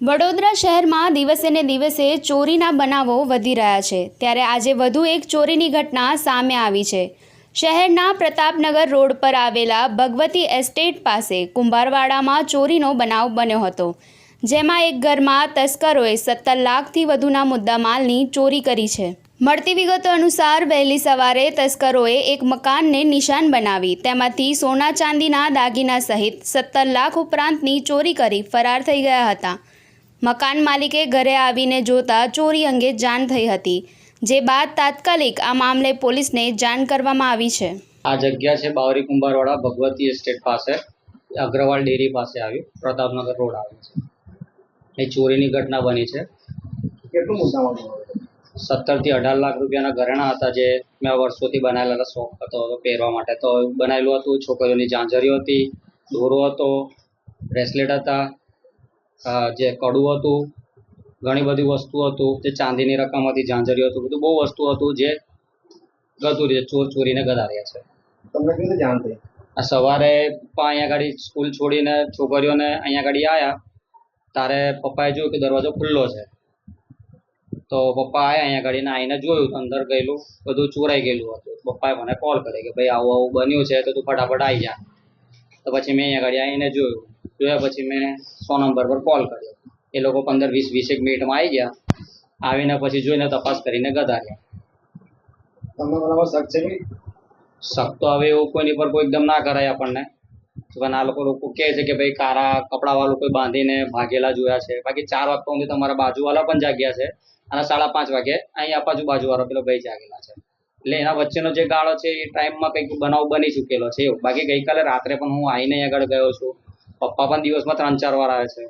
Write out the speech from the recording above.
વડોદરા શહેરમાં દિવસે ને દિવસે ચોરીના બનાવો વધી રહ્યા છે. ત્યારે આજે વધુ એક ચોરીની ઘટના સામે આવી છે. શહેરના પ્રતાપનગર રોડ પર આવેલા ભગવતી એસ્ટેટ પાસે કુંભારવાડામાં ચોરીનો બનાવ બન્યો હતો, જેમાં એક ઘરમાં તસ્કરોએ સત્તર લાખથી વધુના મુદ્દામાલની ચોરી કરી છે. મળતી વિગતો અનુસાર, વહેલી સવારે તસ્કરોએ એક મકાનને નિશાન બનાવી, તેમાંથી સોના ચાંદીના દાગીના સહિત સત્તર લાખ ઉપરાંતની ચોરી કરી ફરાર થઈ ગયા હતા. મકાન માલિકે ઘરે આવીને જોતા ચોરી અંગે જાણ થઈ હતી જે બાદ તાત્કાલિક આ મામલે પોલીસને જાણ કરવામાં આવી છે. આ જગ્યા છે બાવરી કુંભારવાડા ભગવતી એસ્ટેટ પાસે. અગ્રવાલ ડેરી પાસે આવ્યું. પ્રતાપનગર રોડ આવે છે. એ ચોરીની ઘટના બની છે. કેટલું મુદ્દામાં સત્તરથી અઢાર લાખ રૂપિયાના ઘરેણા હતા જે મેં વર્ષોથી બનાવેલા શોખ હતો હતો પહેરવા માટે. તો બનાવેલું હતું છોકરીઓની ઝાંઝરીઓ હતી દોરો હતો બ્રેસલેટ હતા જે કડું હતું ઘણી બધી વસ્તુ હતું જે ચાંદીની રકમ હતી ઝાંઝરીઓ હતું બધું બહુ વસ્તુ હતું જે ગતું રીતે ચોર ચોરીને ગદાર્યા છે. તમને કેવી જાણ થઈ? આ સવારે પપ્પા અહીંયા ગાડી સ્કૂલ છોડીને છોકરીઓને અહીંયા ગાડી આવ્યા તારે પપ્પાએ જોયું કે દરવાજો ખુલ્લો છે. તો પપ્પા આવ્યા અહીંયા ગાડીને આવીને જોયું તો અંદર ગયેલું બધું ચોરાઈ ગયેલું હતું. પપ્પાએ મને કોલ કર્યો કે ભાઈ આવું આવું બન્યું છે તો તું ફટાફટ આવી જા. તો પછી મેં અહીંયા ગાડી આવીને જોયું. જોયા પછી મેં સો નંબર પર કોલ કર્યો. એ લોકો પંદર વીસ વીસેક મિનિટમાં આવી ગયા. આવીને પછી જોઈને તપાસ કરીને ગદાર્યા તમને બરાબર શક છે શક તો હવે એવું કોઈની પર કોઈ એકદમ ના કરાય આપણને. પણ આ લોકો લોકો કહે છે કે ભાઈ કારા કપડાવાળું કોઈ બાંધીને ભાગેલા જોયા છે. બાકી ચાર વાગતા સુધી તમારા બાજુવાળા પણ જાગ્યા છે. અને સાડા પાંચ વાગે અહીંયા બાજુ બાજુવાળો પેલો ભાઈ જાગેલા છે. એટલે એના વચ્ચેનો જે ગાળો છે એ ટાઈમમાં કંઈક બનાવ બની ચૂકેલો છે એવું. બાકી ગઈકાલે રાત્રે પણ હું આવીને આગળ ગયો છું. પપ્પા પણ દિવસમાં ત્રણ ચાર વાર આવે છે.